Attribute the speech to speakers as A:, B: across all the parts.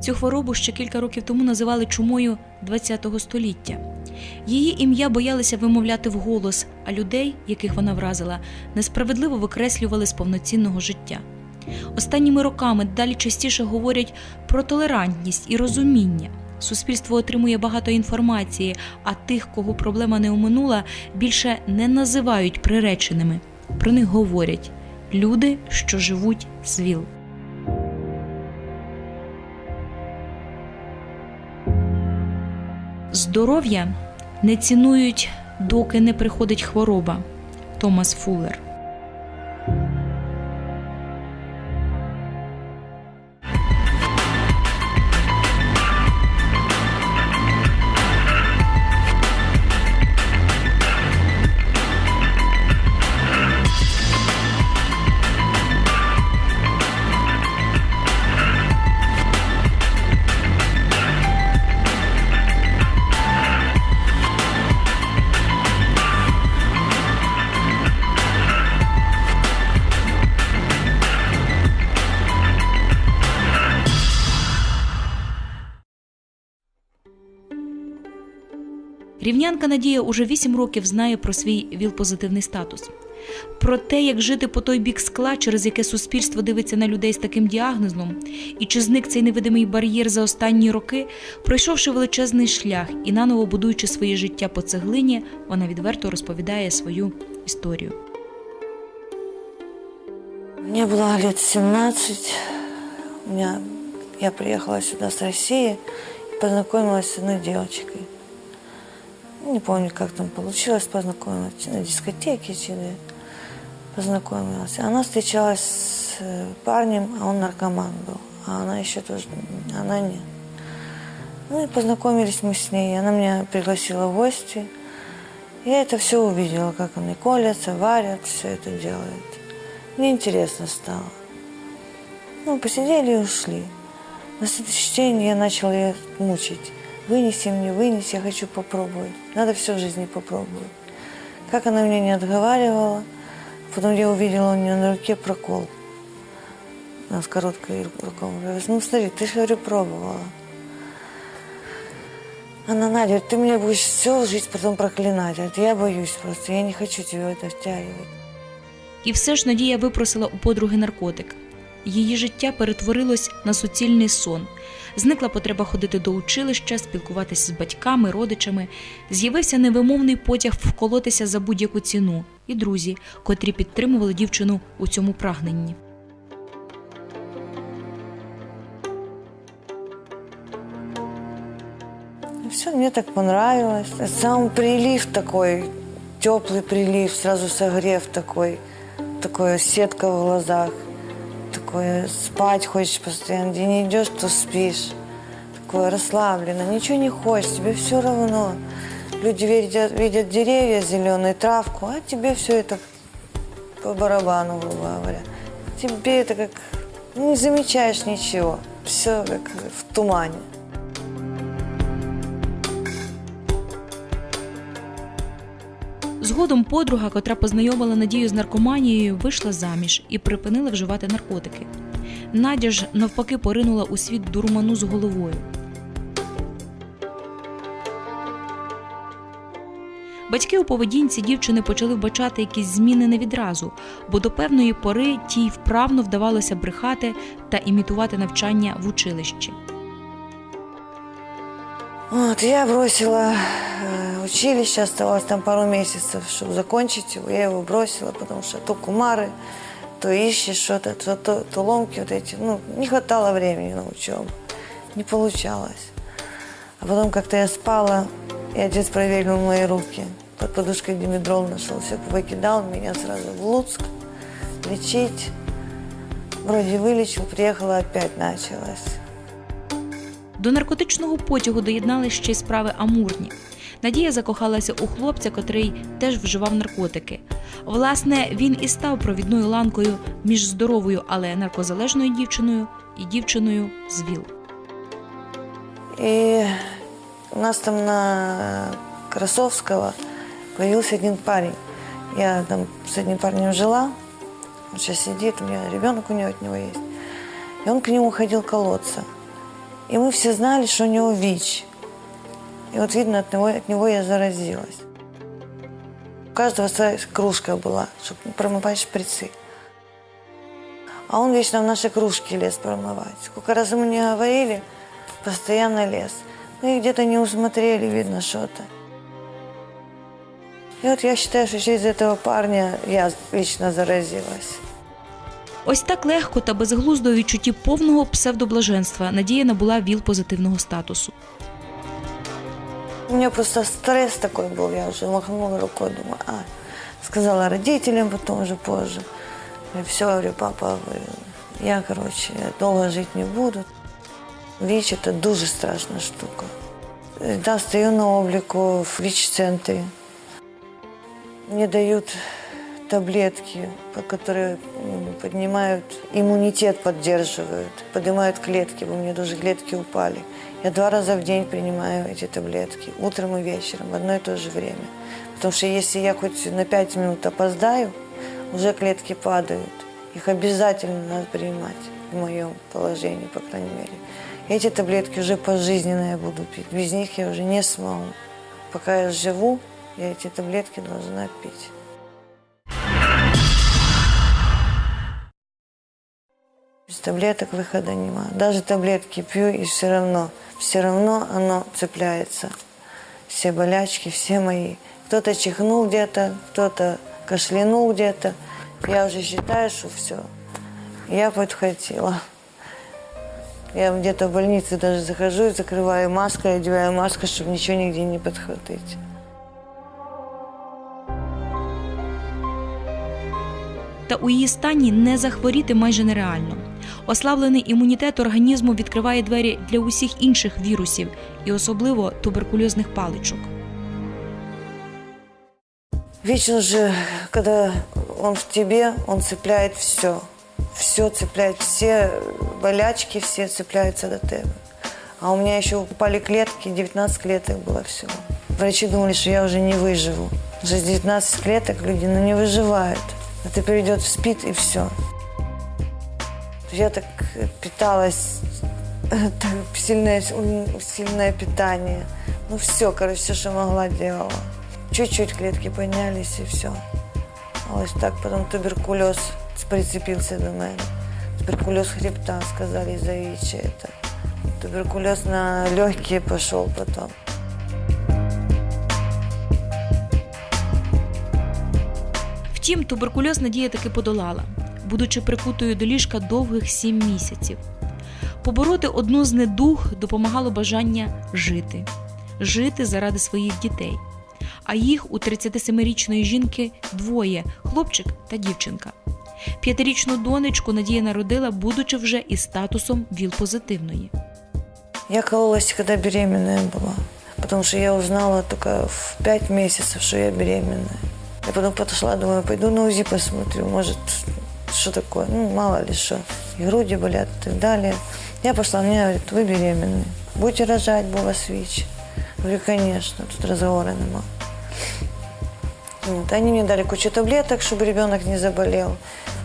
A: Цю хворобу ще кілька років тому називали чумою ХХ століття. Її ім'я боялися вимовляти вголос, а людей, яких вона вразила, несправедливо викреслювали з повноцінного життя. Останніми роками далі частіше говорять про толерантність і розуміння. Суспільство отримує багато інформації, а тих, кого проблема не оминула, більше не називають приреченими. Про них говорять люди, що живуть з ВІЛ. Здоров'я не цінують, доки не приходить хвороба. Томас Фуллер. Рівнянка Надія уже 8 років знає про свій ВІЛ-позитивний статус. Про те, як жити по той бік скла, через яке суспільство дивиться на людей з таким діагнозом, і чи зник цей невидимий бар'єр за останні роки, пройшовши величезний шлях і наново будуючи своє життя по цеглині, вона відверто розповідає свою історію.
B: Мне было лет 17. У меня, я приехала сюда с России и познакомилась с одной девочкой. Не помню, как там получилось познакомилась, чи на дискотеке, чи где познакомилась. Она встречалась с э, парнем, а он наркоман был, а она еще тоже, она нет. Ну и познакомились мы с ней, она меня пригласила в гости. Я это все увидела, как они колятся, варят, все это делают. Мне интересно стало. Ну, посидели и ушли. На следующий день я начала ее мучить. Вынеси мне, вынеси, я хочу попробовать. Надо все в жизни попробовать. Как она меня не отговаривала. Потом я увидела у нее на руке прокол. Она с короткой рукой. Я говорю, ну смотри, ты же, говорю, пробовала. Она, Надя, говорит, ты меня будешь всю жизнь потом проклинать. Говорит, я боюсь просто, я не хочу тебя в это втягивать.
A: І все ж Надія випросила у подруги наркотик. Її життя перетворилось на суцільний сон. Зникла потреба ходити до училища, спілкуватися з батьками, родичами. З'явився невимовний потяг вколотися за будь-яку ціну, і друзі, котрі підтримували дівчину у цьому прагненні.
B: Все, мне так понравилось. Сам прилив такой, теплый прилив, сразу согрев такой, такое сетка в глазах, такое спать хочешь постоянно, где не идешь, то спишь. Такое расслаблено, ничего не хочешь, тебе все равно. Люди видят, видят деревья зеленые, травку, а тебе все это по барабану, грубо говоря. Тебе это как, ну, не замечаешь ничего, все как в тумане.
A: Згодом подруга, котра познайомила Надію з наркоманією, вийшла заміж і припинила вживати наркотики. Надя ж навпаки поринула у світ дурману з головою. Батьки у поведінці дівчини почали вбачати якісь зміни не відразу, бо до певної пори тій вправно вдавалося брехати та імітувати навчання в училищі.
B: Вот, я бросила э, училище, оставалось там пару месяцев, чтобы закончить его. Я его бросила, потому что то кумары, то ищешь что-то, то, то, то ломки вот эти. Ну, не хватало времени на учебу. Не получалось. А потом как-то я спала, и отец проверил мои руки. Под подушкой димедрол нашел, все выкидал меня сразу в Луцк лечить. Вроде вылечил, приехала, опять началось.
A: До наркотичного потягу доєднали ще й справи амурні. Надія закохалася у хлопця, котрий теж вживав наркотики. Власне, він і став провідною ланкою між здоровою, але наркозалежною дівчиною і дівчиною з ВІЛ.
B: И у нас там на Красовского появился один парень. Я там с одним парнем жила. Он сейчас сидит, у меня ребенок у него от него есть. И он к нему ходил колоться. И мы все знали, что у него ВИЧ. И вот видно, от него, от него я заразилась. У каждого своя кружка была, чтобы промывать шприцы. А он вечно в наши кружки лез промывать. Сколько раз ему не говорили, постоянно лез. Ну и где-то не усмотрели, видно, что-то. И вот я считаю, что через этого парня я лично заразилась.
A: Ось так легко та безглуздо у відчутті повного псевдоблаженства Надія набула ВІЛ позитивного статусу.
B: У меня просто стресс такой был, я уже махнула рукой, думаю, а, сказала родителям потом уже позже. Все, говорю, папа, я, короче, долго жить не буду. ВІЧ – это дуже страшна штука. Да, стою на обліку в ВИЧ-центрі. Мені дают таблетки, которые поднимают иммунитет, поддерживают, поднимают клетки. У меня даже клетки упали. Я два раза в день принимаю эти таблетки, утром и вечером, в одно и то же время. Потому что если я хоть на пять минут опоздаю, уже клетки падают. Их обязательно надо принимать в моем положении, по крайней мере. Эти таблетки уже пожизненно я буду пить. Без них я уже не смогу. Пока я живу, я эти таблетки должна пить. Таблеток выхода нема. Даже таблетки пью, и все равно, все равно оно цепляется. Все болячки, все мои. Кто-то чихнул где-то, кто-то кашлянул где-то. Я уже считаю, что все. Я подхватила. Я где-то в больнице даже захожу и закрываю маской, одеваю маску, чтобы ничего нигде не подхватить.
A: Та у її стані не захворіти майже нереально. Ослаблений імунітет організму відкриває двері для усіх інших вірусів і особливо туберкульозних паличок.
B: Вечно же, когда он в тебе, он цепляет все. Все цепляет, все болячки, все цепляются до тебя. А у меня еще упали клетки, 19 клеток было всего. Врачи думали, что я уже не выживу. Уже с 19 клеток люди ну, не выживают. Это перейдет в спид и все. Я так питалась, так сильное, сильное питание. Ну все, короче, все, что могла, делала. Чуть-чуть клетки поднялись и все. А ось так потом туберкулез прицепился до мене. Туберкулез хребта, сказали, из-за ВИЧа это. Туберкулез на легкие пошел потом.
A: Втім, туберкульоз Надія таки подолала, будучи прикутою до ліжка довгих сім місяців. Побороти одну з недуг допомагало бажання жити, жити заради своїх дітей. А їх у 37-річної жінки двоє хлопчик та дівчинка. П'ятирічну донечку Надія народила, будучи вже із статусом ВІЛ-позитивної.
B: Я кололась, когда беременная была. Потому что я узнала только в пять месяцев, что я беременная. Я потом подошла, думаю, пойду на УЗИ посмотрю, может, что такое, ну, мало ли что. И груди болят и так далее. Я пошла, мне говорят, вы беременны. Будете рожать, бо у вас ВИЧ. Говорю, конечно, тут разговора нема. Вот. Они мне дали кучу таблеток, чтобы ребенок не заболел.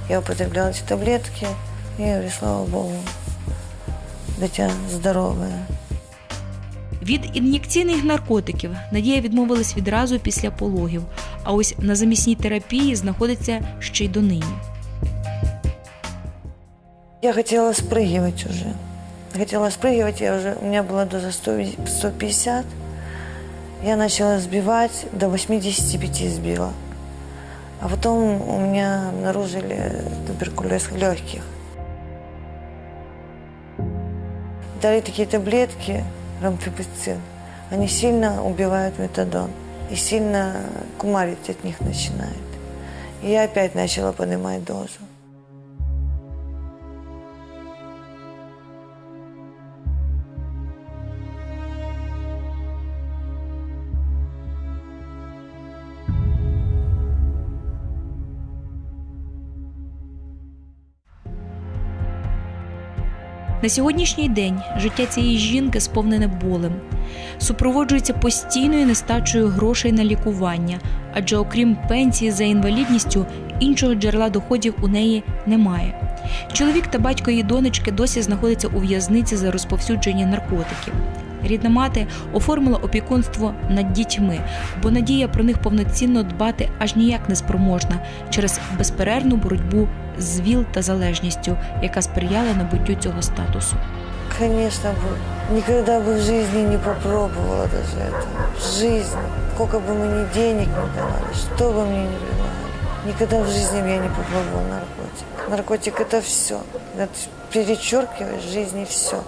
B: Я употребляла эти таблетки. И я говорю, слава Богу, дитя здорове.
A: Від ін'єкційних наркотиків Надія відмовилась відразу після пологів, а ось на замісній терапії знаходиться ще й донині.
B: Я хотела спрыгивать уже. Я хотела спрыгивать, я уже, у меня была доза 100 150. Я начала сбивать, до 85 сбила. А потом у меня обнаружили туберкулез легких. Дали такие таблетки, рамфипицин. Они сильно убивают метадон и сильно кумарить от них начинает. И я опять начала понимать дозу.
A: На сьогоднішній день життя цієї жінки сповнене болем, супроводжується постійною нестачею грошей на лікування, адже окрім пенсії за інвалідністю, іншого джерела доходів у неї немає. Чоловік та батько її донечки досі знаходяться у в'язниці за розповсюдження наркотиків. Рідна мати оформила опікунство над дітьми, бо надія про них повноцінно дбати аж ніяк не спроможна через безперервну боротьбу з ВІЛ та залежністю, яка сприяла набуттю цього статусу.
B: Конечно бы. Никогда бы в жизни не попробовала даже это. В жизни. Сколько бы мне денег не давали, что бы мне не предлагали. Никогда в жизни бы я не попробовала наркотик. Наркотик это все. Это перечеркивает в жизни все.